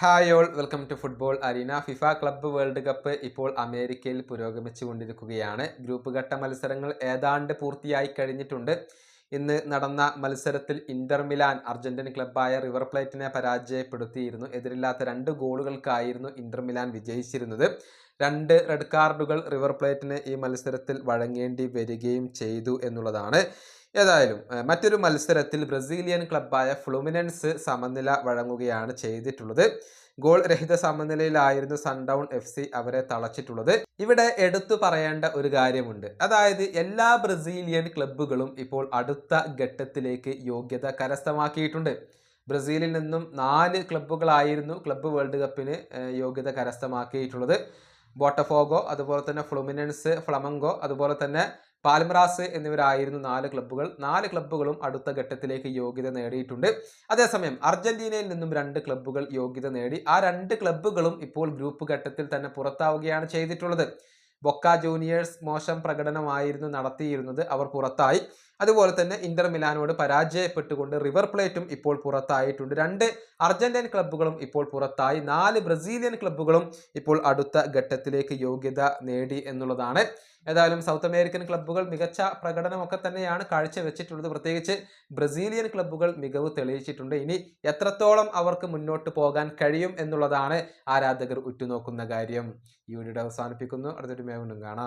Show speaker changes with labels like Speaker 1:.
Speaker 1: Hi all welcome to football arena FIFA club world cup ഇപ്പോൾ അമേരിക്കയിൽ പുരോഗമിച്ചു കൊണ്ടിരിക്കുകയാണ്. ഗ്രൂപ്പ് ഘട്ട മത്സരങ്ങൾ ഏതാണ്ട് പൂർത്തിയായി കഴിഞ്ഞിട്ടുണ്ട്. ഇന്ന് നടന്ന മത്സരത്തിൽ ഇന്റർ മിലാൻ അർജന്റീൻ ക്ലബ്ബായ റിവർ പ്ലേറ്റിനെ പരാജയപ്പെടുത്തിയിരുന്നു. എതിരില്ലാത്ത രണ്ട് ഗോളുകൾക്കായിരുന്നു ഇന്റർ മിലാൻ വിജയിച്ചിരുന്നത്. രണ്ട് റെഡ് കാർഡുകൾ റിവർ പ്ലേറ്റിന് ഈ മത്സരത്തിൽ വഴങ്ങേണ്ടി വരികയും ചെയ്തു എന്നുള്ളതാണ്. ഏതായാലും മറ്റൊരു മത്സരത്തിൽ ബ്രസീലിയൻ ക്ലബായ ഫ്ലുമിനൻസ് സമനില വഴങ്ങുകയാണ് ചെയ്തിട്ടുള്ളത്. ഗോൾ രഹിത സമനിലയിലായിരുന്നു സൺഡൗൺ എഫ് സി അവരെ തളച്ചിട്ടുള്ളത്. ഇവിടെ എടുത്തു പറയേണ്ട ഒരു കാര്യമുണ്ട്. അതായത് എല്ലാ ബ്രസീലിയൻ ക്ലബ്ബുകളും ഇപ്പോൾ അടുത്ത ഘട്ടത്തിലേക്ക് യോഗ്യത കരസ്ഥമാക്കിയിട്ടുണ്ട്. ബ്രസീലിൽ നിന്നും നാല് ക്ലബ്ബുകളായിരുന്നു ക്ലബ്ബ് വേൾഡ് കപ്പിന് യോഗ്യത കരസ്ഥമാക്കിയിട്ടുള്ളത്. ബോട്ടഫോഗോ അതുപോലെ തന്നെ ഫ്ലുമിനൻസ് ഫ്ലമങ്കോ അതുപോലെ തന്നെ പാൽമറാസ് എന്നിവരായിരുന്നു നാല് ക്ലബ്ബുകൾ നാല് ക്ലബ്ബുകളും അടുത്ത ഘട്ടത്തിലേക്ക് യോഗ്യത നേടിയിട്ടുണ്ട്. അതേസമയം അർജന്റീനയിൽ നിന്നും രണ്ട് ക്ലബ്ബുകൾ യോഗ്യത നേടി. ആ രണ്ട് ക്ലബ്ബുകളും ഇപ്പോൾ ഗ്രൂപ്പ് ഘട്ടത്തിൽ തന്നെ പുറത്താവുകയാണ് ചെയ്തിട്ടുള്ളത്. ബൊക്ക ജൂനിയേഴ്സ് മോശം പ്രകടനമായിരുന്നു നടത്തിയിരുന്നത്. അവർ പുറത്തായി. അതുപോലെ തന്നെ ഇന്റർ മിലാനോട് പരാജയപ്പെട്ടുകൊണ്ട് റിവർ പ്ലേറ്റും ഇപ്പോൾ പുറത്തായിട്ടുണ്ട്. രണ്ട് അർജന്റീൻ ക്ലബ്ബുകളും ഇപ്പോൾ പുറത്തായി. നാല് ബ്രസീലിയൻ ക്ലബ്ബുകളും ഇപ്പോൾ അടുത്ത ഘട്ടത്തിലേക്ക് യോഗ്യത നേടി എന്നുള്ളതാണ്. ഏതായാലും സൗത്ത് അമേരിക്കൻ ക്ലബ്ബുകൾ മികച്ച പ്രകടനമൊക്കെ തന്നെയാണ് കാഴ്ചവെച്ചിട്ടുള്ളത്. പ്രത്യേകിച്ച് ബ്രസീലിയൻ ക്ലബ്ബുകൾ മികവ് തെളിയിച്ചിട്ടുണ്ട്. ഇനി എത്രത്തോളം അവർക്ക് മുന്നോട്ട് പോകാൻ കഴിയും എന്നുള്ളതാണ് ആരാധകർ ഉറ്റുനോക്കുന്ന കാര്യം. വീഡിയോ അവസാനിപ്പിക്കുന്നു. അടുത്തൊരു മേവനും കാണാം.